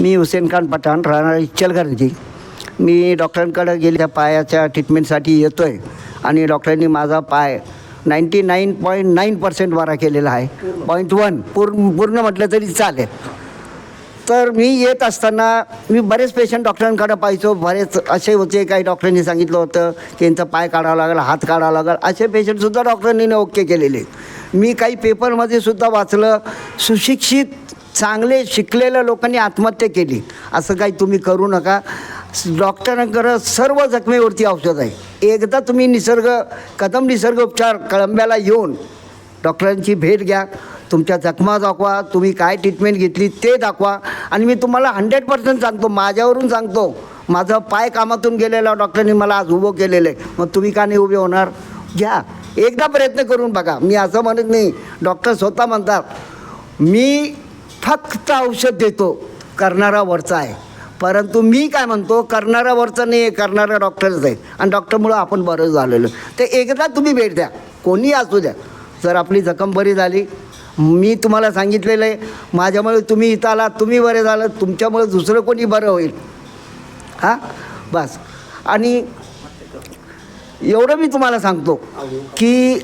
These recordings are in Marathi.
मी हुसेन खान पठाण राहणार इचलकरंजी मी डॉक्टरांकडे गेल्या पायाच्या ट्रीटमेंटसाठी येतो आहे आणि डॉक्टरांनी माझा पाय ninety nine point nine percent बरा केलेला आहे. पॉईंट वन पूर्ण पूर्ण म्हटलं तरी चालेल. तर मी येत असताना मी बरेच पेशंट डॉक्टरांकडे पाहायचो. बरेच असे होते काही डॉक्टरांनी सांगितलं होतं की यांचा पाय काढावा लागेल हात काढावा लागेल. असे पेशंटसुद्धा डॉक्टरांनी ओके केलेले. मी काही पेपरमध्ये सुद्धा वाचलं. सुशिक्षित चांगले शिकलेल्या लोकांनी आत्महत्या केली. असं काही तुम्ही करू नका. डॉक्टरांकडं सर्व जखमेवरती औषध आहे. एकदा तुम्ही निसर्ग कदम निसर्ग उपचार कळंब्याला येऊन डॉक्टरांची भेट घ्या. तुमच्या जखमा दाखवा तुम्ही काय ट्रीटमेंट घेतली ते दाखवा. आणि मी तुम्हाला हंड्रेड पर्सेंट सांगतो माझ्यावरून सांगतो. माझं पाय कामातून गेलेलं डॉक्टरांनी मला आज उभं केलेलं आहे. मग तुम्ही का नाही उभे होणार? घ्या. एकदा प्रयत्न करून बघा. मी असं म्हणत नाही. डॉक्टर स्वतः म्हणतात मी फक्त औषध देतो. करणारा वरचा आहे. परंतु मी काय म्हणतो करणारा वरचा नाही आहे करणारा डॉक्टरच आहे. आणि डॉक्टरमुळं आपण बरं झालेलो. ते एकदा तुम्ही भेट द्या. कोणी असू द्या. जर आपली जखम बरी झाली मी तुम्हाला सांगितलेलं आहे माझ्यामुळे तुम्ही इथं आलात तुम्ही बरे झालं तुमच्यामुळे दुसरं कोणी बरं होईल. हां? बस. आणि एवढं मी तुम्हाला सांगतो की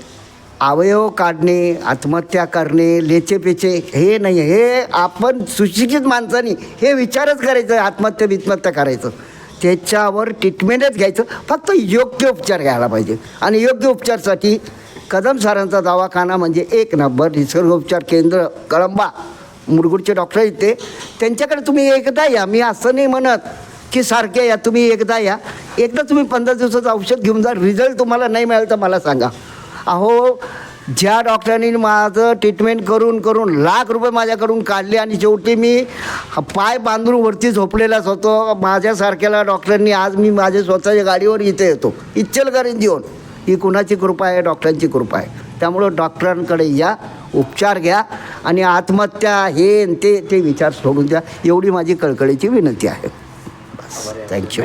अवयव काढणे आत्महत्या करणे लेचेपेचे हे नाही हे आपण सुशिक्षित माणसांनी हे विचारच करायचं आत्महत्या बित्महत्या करायचं. त्याच्यावर ट्रीटमेंटच घ्यायचं. फक्त योग्य उपचार घ्यायला पाहिजे. आणि योग्य उपचारसाठी कदम सरांचा दवाखाना म्हणजे एक नंबर निसर्गोपचार केंद्र कळंबा. मुरगुडचे डॉक्टर इथे त्यांच्याकडे तुम्ही एकदा या. मी असं नाही म्हणत की सारखे या तुम्ही एकदा या. एकदा तुम्ही पंधरा दिवसाचं औषध घेऊन जा. रिझल्ट तुम्हाला नाही मिळालं तर मला सांगा. अहो ज्या डॉक्टरांनी माझं ट्रीटमेंट करून करून लाख रुपये माझ्याकडून काढले आणि शेवटी मी पाय बांधून वरती झोपलेलाच होतो. माझ्यासारख्याला डॉक्टरांनी आज मी माझ्या स्वतःच्या गाडीवर इथे येतो. इच्छलकरीन देऊन ही कुणाची कृपा आहे? डॉक्टरांची कृपा आहे. त्यामुळं डॉक्टरांकडे या उपचार घ्या आणि आत्महत्या हे ते ते विचार सोडून द्या. एवढी माझी कळकळीची विनंती आहे. बस. थँक्यू